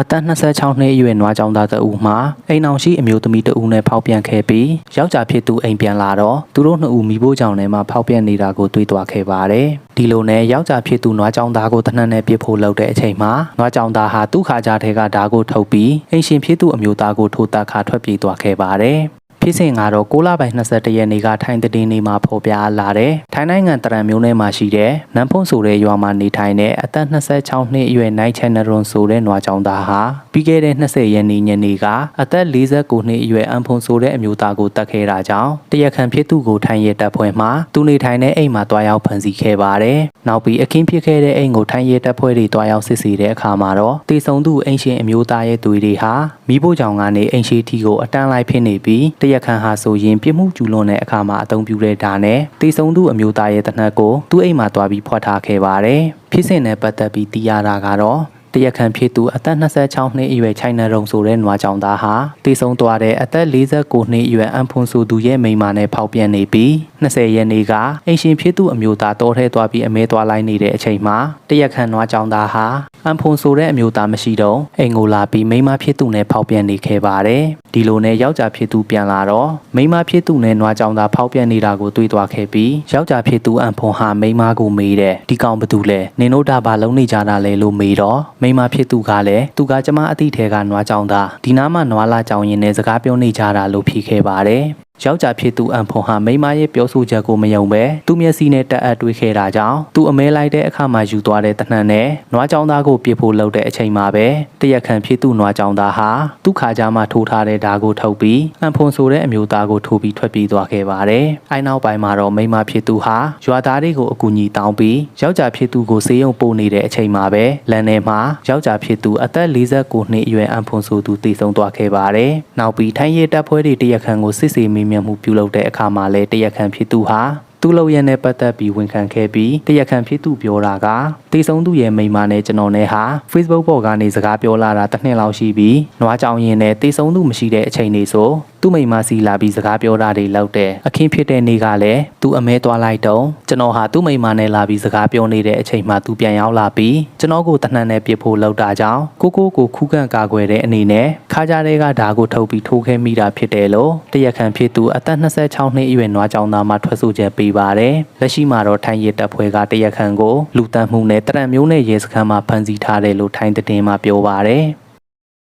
အသက်26နှစ်အရွယ်နွားကြောင်သားတအူမှာအိမ်အောင်ရှိအမျိုးသမီးတအူနဲ့ဖောက်ပြန်ခဲ့ပြီးယောက်ျားဖြစ်သူအိမ်ပြန်လာတော့သူတို့နှစ်ဦးမိဖို့ကြောင့်လည်းမဖောက်ပြန်နေတာကိုတွေ့သွားခဲ့ပါတယ်။ဒီလိုနဲ့ယောက်ျားဖြစ်သူနွားကြောင်သားကိုတနက်နဲ့ပြစ်ဖို့လုပ်တဲ့အချိန်မှာနွားကြောင်သားဟာသူ့ခါကြားထဲကဓာတ်ကိုထုတ်ပြီးအိမ်ရှင်ဖြစ်သူအမျိုးသားကိုထိုးတက်ခါထွက်ပြေးသွားခဲ့ပါတယ်။ ဖြစ်စဉ်ကတော့6လပိုင်း21ရက်နေ့ကထိုင်းတည်င်းနေမှာဖော်ပြလာတဲ့ထိုင်းနိုင်ငံတရံမျိုးနယ်မှာရှိတဲ့နမ်ဖုန်ဆိုတဲ့ရွာမှာနေထိုင်တဲ့အသက်26နှစ်အရွယ်နိုင်ချန်နရွန်ဆိုတဲ့နွားကြောင်သားဟာပြီးခဲ့တဲ့20ရက်နေ့ညနေကအသက်49နှစ်အရွယ်အန်ဖုန်ဆိုတဲ့အမျိုးသားကိုတတ်ခဲ့တာကြောင့်တရက်ခံဖြစ်သူကိုထိုင်းရဲတပ်ဖွဲ့မှသူနေထိုင်တဲ့အိမ်မှာတွားရောက်ဖမ်းဆီးခဲ့ပါတယ်။နောက်ပြီးအခင်းဖြစ်ခဲ့တဲ့အိမ်ကိုထိုင်းရဲတပ်ဖွဲ့တွေတွားရောက်စစ်ဆေးတဲ့အခါမှာတော့တေဆုံသူအိမ်ရှင်အမျိုးသားရဲ့သွေးတွေဟာမိဖို့ကြောင့်ကနေအိမ်ရှိထီကိုအတန်းလိုက်ဖြစ်နေပြီးတရက်ခံဟာဆိုရင်ပြစ်မှုကျူးလွန်တဲ့အခါမှာအသုံးပြုတဲ့ဓာတ်နဲ့တေဆုံသူအမျိုးသားရဲ့တနက်ကိုသူ့အိမ်မှာတွားပြီးဖွက်ထားခဲ့ပါတယ်။ဖြစ်စဉ်နဲ့ပတ်သက်ပြီးသိရတာကတော့တရက်ခံဖြစ်သူအသက်26နှစ်အရွယ်ချိုင်နာရုံဆိုတဲ့နွားကြောင်သားဟာတည်ဆုံသွားတဲ့အသက်49နှစ်အရွယ်အန်ဖွန်ဆိုသူရဲ့မိန်းမနဲ့ဖောက်ပြန်နေပြီး20ရက်နေ့ကအင်ရှင်ဖြစ်သူအမျိုးသားတောထဲသွားပြီးအမဲသွားလိုက်နေတဲ့အချိန်မှာတရက်ခံနွားကြောင်သားဟာ အန်ဖွန်ဆိုတဲ့အမျိုးသားမရှိတော့အိမ်ကိုလာပြီးမိန်းမဖြစ်သူနဲ့ဖောက်ပြန်နေခဲ့ပါတယ်ဒီလိုနဲ့ယောက်ျားဖြစ်သူပြန်လာတော့မိန်းမဖြစ်သူနဲ့နွားကြောင်သားဖောက်ပြန်နေတာကိုတွေ့သွားခဲ့ပြီးယောက်ျားဖြစ်သူအန်ဖွန်ဟာမိန်းမကိုမေးတယ်ဒီကောင်ဘာတူလဲနင်တို့ဒါဘာလုံးနေကြတာလဲလို့မေးတော့မိန်းမဖြစ်သူကလည်းသူကကျမအတိထဲကနွားကြောင်သားဒီနားမှာနွားလာကြောင်ရင်လည်းစကားပြောနေကြတာလို့ဖြေခဲ့ပါတယ် ယောက်ျားဖြစ်သူအန်ဖွန်ဟာမိန်းမရဲ့ပြောဆိုချက်ကိုမယုံပဲသူ့မျက်စိနဲ့တက်အပ်တွေးခဲ့တာကြောင့်သူအမဲလိုက်တဲ့အခါမှာယူသွားတဲ့တနှံနဲ့နွားကြောင်သားကိုပြစ်ဖို့လုပ်တဲ့အချိန်မှာပဲတရက်ခံဖြစ်သူနွားကြောင်သားဟာသူ့ခါကြားမှာထိုးထားတဲ့ဓာတ်ကိုထုတ်ပြီးအန်ဖွန်ဆိုတဲ့အမျိုးသားကိုထိုးပြီးထွက်ပြေးသွားခဲ့ပါတယ်။အဲနောက်ပိုင်းမှာတော့မိန်းမဖြစ်သူဟာရွာသားတွေကိုအကူအညီတောင်းပြီးယောက်ျားဖြစ်သူကိုဆေးရုံပို့နေတဲ့အချိန်မှာပဲလန်ထဲမှာယောက်ျားဖြစ်သူအသက်49နှစ်အရွယ်အန်ဖွန်ဆိုသူတည်ဆုံသွားခဲ့ပါတယ်။နောက်ပြီးထိုင်းရဲတပ်ဖွဲ့တွေတရက်ခံကိုစစ်ဆေးမေးမြန်းမှုပြုလုပ်တဲ့အခါမှာလည်းတရက်ခံဖြစ်သူဟာ သူ့လောက်ရနဲ့ပတ်သက်ပြီးဝန်ခံခဲ့ပြီးတရက်ခံဖြစ်သူပြောတာကတေဆုံးသူရဲ့မိန်းမနဲ့ကျွန်တော်နဲ့ဟာ Facebook ပေါ်ကနေစကားပြောလာတာတစ်နှစ်လောက်ရှိပြီးနွားကြောင်ရင်နဲ့တေဆုံးသူမရှိတဲ့အချိန်တွေဆိုသူ့မိန်းမစီလာပြီးစကားပြောတာတွေလောက်တဲ့အခင်းဖြစ်တဲ့နေ့ကလည်းသူအမဲသွားလိုက်တော့ကျွန်တော်ဟာသူ့မိန်းမနဲ့လာပြီးစကားပြောနေတဲ့အချိန်မှာသူပြန်ရောက်လာပြီးကျွန်တော်ကိုတနှံနဲ့ပြစ်ဖို့လောက်တာကြောင့်ကိုကိုကိုခုခံကာကွယ်တဲ့အနေနဲ့ခါကြတဲ့ကဓာကိုထုတ်ပြီးထိုးခဲမိတာဖြစ်တယ်လို့တရက်ခံဖြစ်သူအသက်26နှစ်အရွယ်နွားကြောင်သားမှထွက်ဆိုချက်ပေးပါတယ်လက်ရှိမှာတော့ထိုင်းရဲတပ်ဖွဲ့ကတရက်ခံကိုလူတန်းမှုနဲ့တရံမျိုးနဲ့ရဲစခန်းမှာဖမ်းဆီးထားတယ်လို့ထိုင်းသတင်းမှာပြောပါတယ်